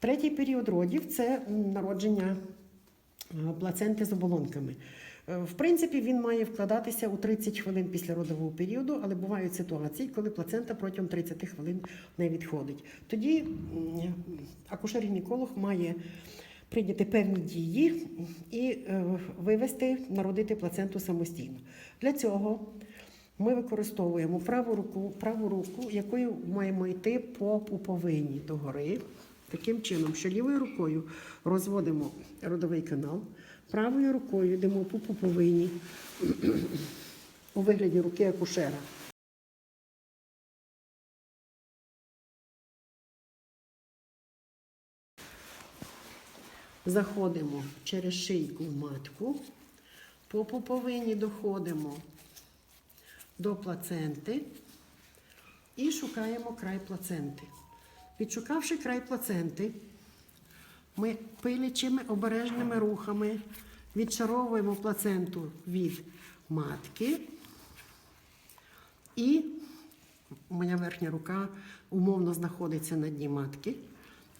Третій період родів це народження е, плаценти з оболонками. Е, В принципі, він має вкладатися у 30 хвилин після родового періоду, але бувають ситуації, коли плацента протягом 30 хвилин не відходить. Тоді акушер-гінеколог має прийняти певні дії і е, вивести, народити плаценту самостійно. Для цього ми використовуємо праву руку, праву руку, якою маємо йти по пуповині догори, таким чином, що лівою рукою розводимо родовий канал, правою рукою йдемо по пуповині у вигляді руки акушера. Заходимо через шийку в матку, по пуповині доходимо до плаценти і шукаємо край плаценти. Відшукавши край плаценти, ми пилячими обережними рухами відшаровуємо плаценту від матки. І моя верхня рука умовно знаходиться на дні матки.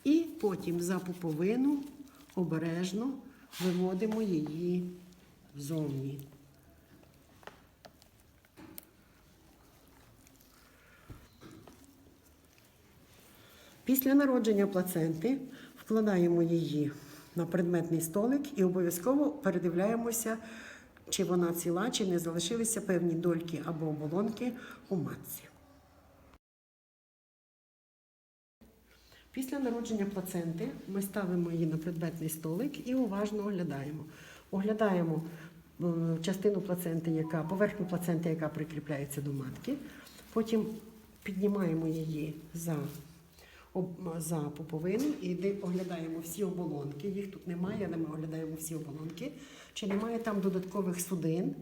І потім за пуповину обережно виводимо її зовні. Після народження плаценти вкладаємо її на предметний столик і обов'язково передивляємося, чи вона ціла, чи не залишилися певні дольки або оболонки у матці. Після народження плаценти ми ставимо її на предметний столик і уважно оглядаємо. Оглядаємо е, частину плаценти, яка, поверхню плаценти, яка прикріпляється до матки. Потім піднімаємо її за, за пуповину і оглядаємо всі оболонки. Їх тут немає, але ми оглядаємо всі оболонки. Чи немає там додаткових судин,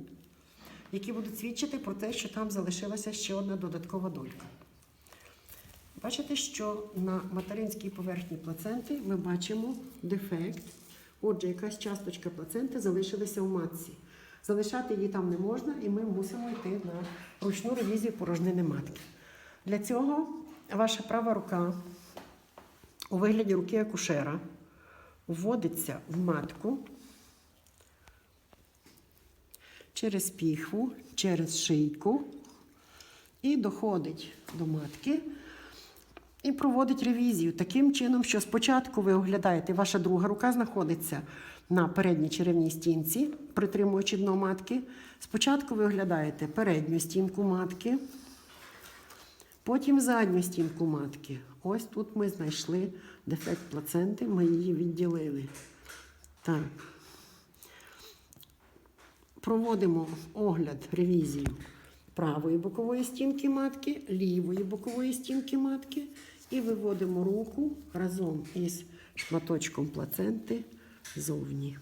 які будуть свідчити про те, що там залишилася ще одна додаткова долька. Бачите, що на материнській поверхні плаценти ми бачимо дефект. Отже, якась часточка плаценти залишилася у матці. Залишати її там не можна, і ми мусимо йти на ручну ревізію порожнини матки. Для цього ваша права рука у вигляді руки акушера вводиться в матку через піхву, через шийку і доходить до матки і проводить ревізію таким чином, що спочатку ви оглядаєте, ваша друга рука знаходиться на передній черевній стінці, притримуючи дно матки. Спочатку ви оглядаєте передню стінку матки, потім задню стінку матки. Ось тут ми знайшли дефект плаценти, ми її відділили. Так. Проводимо огляд, ревізію правої бокової стінки матки, лівої бокової стінки матки і виводимо руку разом із шматочком плаценти зовні.